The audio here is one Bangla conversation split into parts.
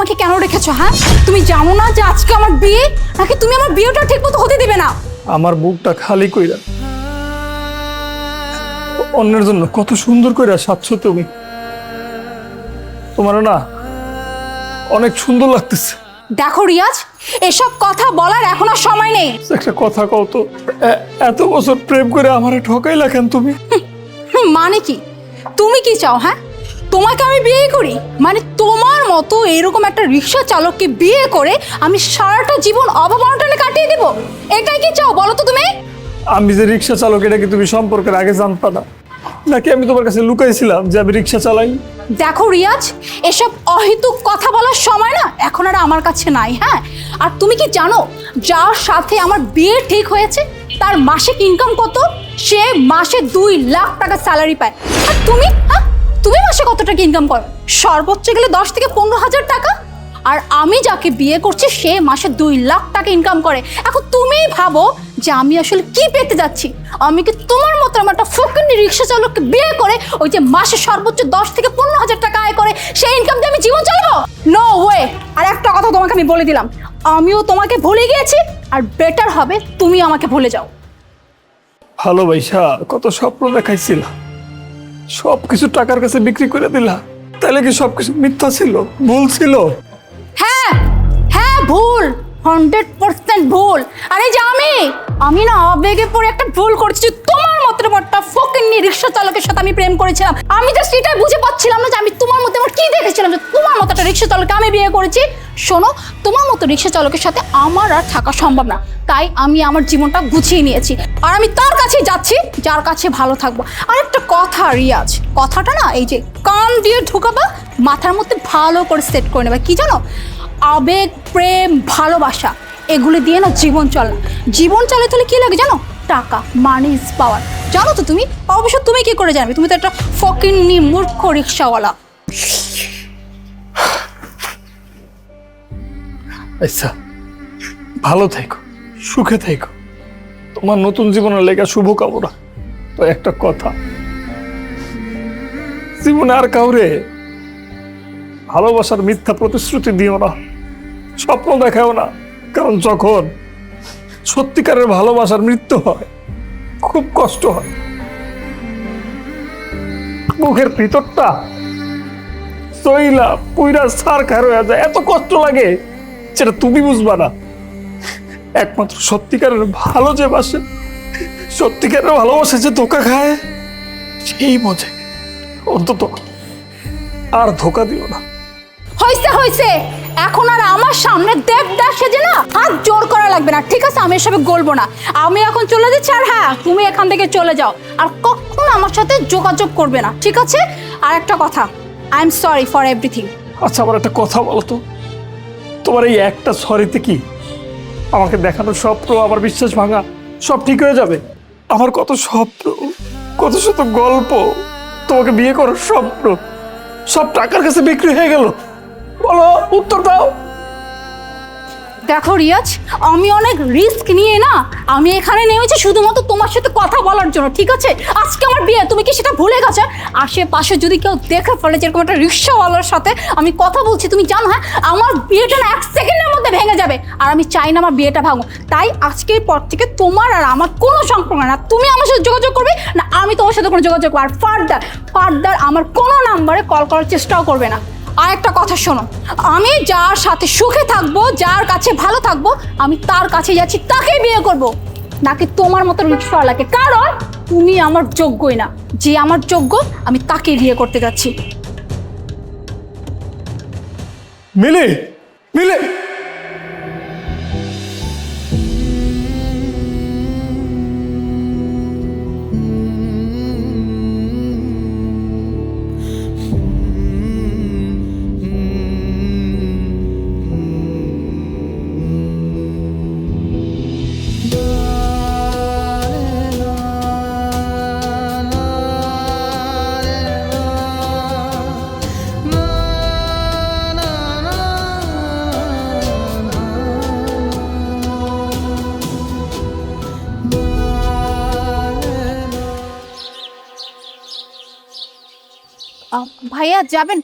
আমাকে কেন রেখেছো হ্যাঁ? তুমি জানো না যে আজকে আমার বিয়ে? নাকি তুমি আমার বিয়েটা ঠিক মতো হতে দিবে না? আমার বুকটা খালি কইরা। অন্যের জন্য কত সুন্দর কইরা সাচ্ছ তুমি। তোমার না অনেক সুন্দর লাগতেছে। দেখো রিয়াজ এসব কথা বলার এখন আর সময় নেই। একটা কথা কও তো এত বছর প্রেম করে আমারে ঠকাইলা কেন তুমি? মানে কি? তুমি কি চাও হ্যাঁ? তোমাকে আমি বিয়ে করি? মানে তোমার মতো এরকম একটা রিক্সা চালককে বিয়ে করে আমি সারাটা জীবন অভাব অনটনে কাটিয়ে দেবো? এটাই কি চাও বলো তো তুমি? আমি যে রিক্সা চালক এটা কি তুমি সম্পর্কের আগে জানতা না? নাকি আমি তোমার কাছে লুকাইছিলাম যে আমি রিক্সা চালাই? দেখো রিয়াজ এসব অহেতুক কথা বলার সময় না এখন আর আমার কাছে নাই হ্যাঁ? আর তুমি কি জানো যার সাথে আমার বিয়ে ঠিক হয়েছে তার মাসিক ইনকাম কত? সে মাসে দুই লাখ টাকা স্যালারি পায়। আর তুমি হ্যাঁ? তুমি মাসে কত টাকা ইনকাম করো? সর্বোচ্চ গেলে দশ থেকে পনেরো হাজার টাকা? আর আমি যাকে বিয়ে করছি, সে মাসে দুই লাখ টাকা ইনকাম করে। এখন তুমিই ভাবো যে আমি আসলে কি পেতে যাচ্ছি? আমি কি তোমার মতো আমার একটা ফকিনি রিক্সা চালককে বিয়ে করে ওই যে মাসে সর্বোচ্চ দশ থেকে পনেরো হাজার টাকা আয় করে, সেই ইনকাম দিয়ে আমি জীবন চালাবো? নো ওয়ে আর একটা কথা তোমাকে আমি বলে দিলাম। আমিও তোমাকে ভুলে গিয়েছি, আর বেটার হবে তুমি আমাকে ভুলে যাও। ভালোবাসা কত স্বপ্ন দেখাইছিল? সব কিছু টাকার কাছে বিক্রি করে দিলা। তাহলে কি সবকিছু মিথ্যা ছিল? ভুল ছিল? হ্যাঁ হ্যাঁ ভুল। হান্ড্রেড পার্সেন্ট ভুল। আরে যে আমি আমি না আবেগে পড়ে একটা ভুল করছি তোমার মতো এরকম একটা ফকিন্নি রিক্সা চালকের সাথে আমি প্রেম করেছিলাম। আমি জাস্ট এটাই বুঝে পাচ্ছিলাম না যে আমি তোমার মধ্যে আমার কি দেখেছিলাম যে তোমার মতো একটা রিক্সা চালককে আমি বিয়ে করেছি। শোনো, তোমার মতো রিক্সা চালকের সাথে আমার আর থাকা সম্ভব না। তাই আমি আমার জীবনটা গুছিয়ে নিয়েছি। আর আমি তার কাছেই যাচ্ছি, যার কাছে ভালো থাকব। আর একটা কথা, রিয়াজ। কথাটা না, এই যে কান দিয়ে ঢুকাবা, মাথার মধ্যে ভালো করে সেট করে নেবা। কি জানো? আবেগ, প্রেম, ভালোবাসা, এগুলো দিয়ে না জীবন চলে। না জীবন চলে তাহলে কী লাগে জানো? টাকা মানি ইজ পাওয়ার জানো তো তুমি? অবশ্য তুমি কি করে জানবে? তুমি তো একটা ফকিন্নি মূর্খ রিক্সাওয়ালা। আচ্ছা ভালো থেকো, সুখে থেকো। তোমার নতুন জীবনের লেখা শুভ কামনা। তো একটা কথা, জীবনে আর কাউরে ভালোবাসার মিথ্যা প্রতিশ্রুতি দিও না, স্বপ্ন দেখাও না। কারণ যখন সত্যিকারের ভালোবাসার মৃত্যু হয়, খুব কষ্ট হয়। মুখের ভিতরটা সইলা পুইরা সার খার হয়ে যায়, এত কষ্ট লাগে। সেটা তুমি বুঝবা না। একমাত্র সত্যিকারের ভালো যে বাসে সত্যিকারের ভালোবাসে যে ধোকা খায় সেই বোঝে অন্তত আর ধোকা দিও না। হয়েছে হয়েছে এখন আর আমার সামনে দেবদাস সেজে না হাত জোর করা লাগবে না। ঠিক আছে আমি এসবে গলবো না। আমি এখন চলে যাচ্ছি আর হ্যাঁ তুমি এখান থেকে চলে যাও। আর কখনো আমার সাথে যোগাযোগ করবে না। ঠিক আছে? আর একটা কথা I am sorry for everything আচ্ছা আমার একটা কথা বলো তো। তোমার এই একটা সরিতে কি? আমাকে দেখানোর স্বপ্ন, আমার বিশ্বাস ভাঙা, সব ঠিক হয়ে যাবে। আমার কত স্বপ্ন, কত শত গল্প, তোমাকে বিয়ে করার স্বপ্ন, সব টাকার কাছে বিক্রি হয়ে গেল। বলো, উত্তর দাও। দেখো রিয়াজ, আমি অনেক রিস্ক নিয়ে না, আমি এখানে নেমেছি শুধুমাত্র তোমার সাথে কথা বলার জন্য, ঠিক আছে? আজকে আমার বিয়ে, তুমি কি সেটা ভুলে গেছো? আশেপাশে যদি কেউ দেখে ফেলে যেরকম একটা রিক্সাওয়ালার সাথে আমি কথা বলছি, তুমি জানো হ্যাঁ? আমার বিয়েটা না এক সেকেন্ডের মধ্যে ভেঙে যাবে, আর আমি চাই না আমার বিয়েটা ভাঙো তাই আজকের পর থেকে তোমার আর আমার কোনো সম্পর্ক না। তুমি আমার সাথে যোগাযোগ করবে, না আমি তোমার সাথে কোনো যোগাযোগ আর ফার্দার ফার্দার আমার কোনো নাম্বারে কল করার চেষ্টাও করবে না। আর একটা কথা শোনো। আমি যার সাথে সুখে থাকব, যার কাছে ভালো থাকব, আমি তার কাছে যাচ্ছি, তাকেই বিয়ে করব। নাকি তোমার মতো রিক্সাওয়ালাকে? কারণ তুমি আমার যোগ্যই না। যে আমার যোগ্য, আমি তাকে বিয়ে করতে যাচ্ছি। মিলে মিলে! ভাইয়া যাবেন?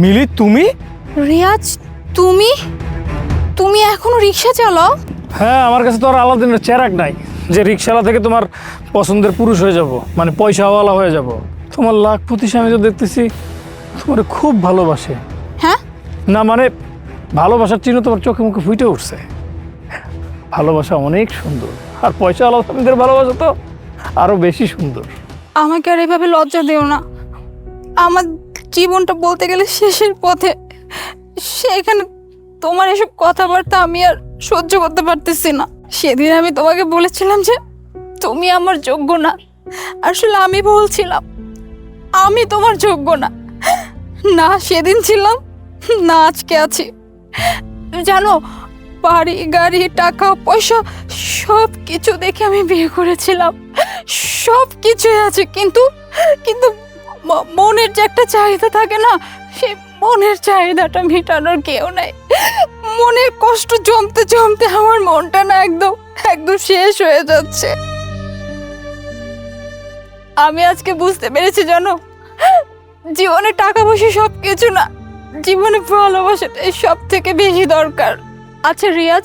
মিলি তুমি? রিয়াজ তুমি? তুমি এখনও রিক্সা চালাও? হ্যাঁ আমার কাছে তো আর আলাদিনের চেরাক নাই। যে রিক্সাওয়ালা থেকে তোমার পছন্দের পুরুষ হয়ে যাব মানে পয়সাওয়ালা হয়ে যাব। তোমার লাখপতি স্বামী তো দেখতেছি তোমার খুব ভালোবাসে। হ্যাঁ? না মানে ভালোবাসার চিহ্ন তোমার চোখে মুখে ফুটে উঠছে। ভালোবাসা অনেক সুন্দর। আর পয়সাওয়ালা স্বামীদের ভালোবাসা তো। আরও বেশি সুন্দর। আমাকে আর এভাবে লজ্জা দিও না। আমার জীবনটা বলতে গেলে শেষের পথে। সেখানে তোমার এসব কথাবার্তা আমি আর সহ্য করতে পারতেছি না। সেদিন আমি তোমাকে বলেছিলাম যে, তুমি আমার যোগ্য না। আসলে আমি বলছিলাম আমি তোমার যোগ্য না। না সেদিন ছিলাম, না আজকে আছি। জানো, বাড়ি, গাড়ি, টাকা, পয়সা সব কিছু দেখে আমি বিয়ে করেছিলাম। সব কিছুই আছে, কিন্তু কিন্তু মনের যে একটা চাহিদা থাকে না সেই মনের চাহিদাটা মেটানোর কেউ নাই। মনের কষ্ট জমতে জমতে আমার মনটা না একদম একদম শেষ হয়ে যাচ্ছে। আমি আজকে বুঝতে পেরেছি জানো, জীবনে টাকা পয়সা সব কিছু না, জীবনে ভালোবাসাটাই সব থেকে বেশি দরকার। আচ্ছা রিয়াজ,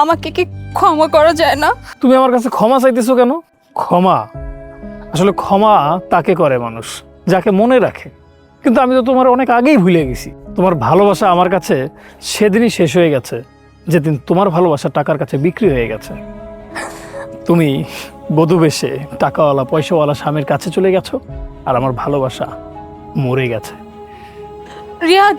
আমাকে কি ক্ষমা করা যায় না? তুমি আমার কাছে ক্ষমা চাইতেছো কেন? ক্ষমা। আসলে ক্ষমা তাকে করে মানুষ, যাকে মনে রাখে। কিন্তু আমি তো তোমার অনেক আগেই ভুলে গেছি। তোমার ভালোবাসা আমার কাছে সেদিনই শেষ হয়ে গেছে। যেদিন তোমার ভালোবাসা টাকার কাছে বিক্রি হয়ে গেছে। তুমি বধূ বেশে টাকাওয়ালা, পয়সাওয়ালা স্বামীর কাছে চলে গেছো, আর আমার ভালোবাসা মরে গেছে। রিয়াজ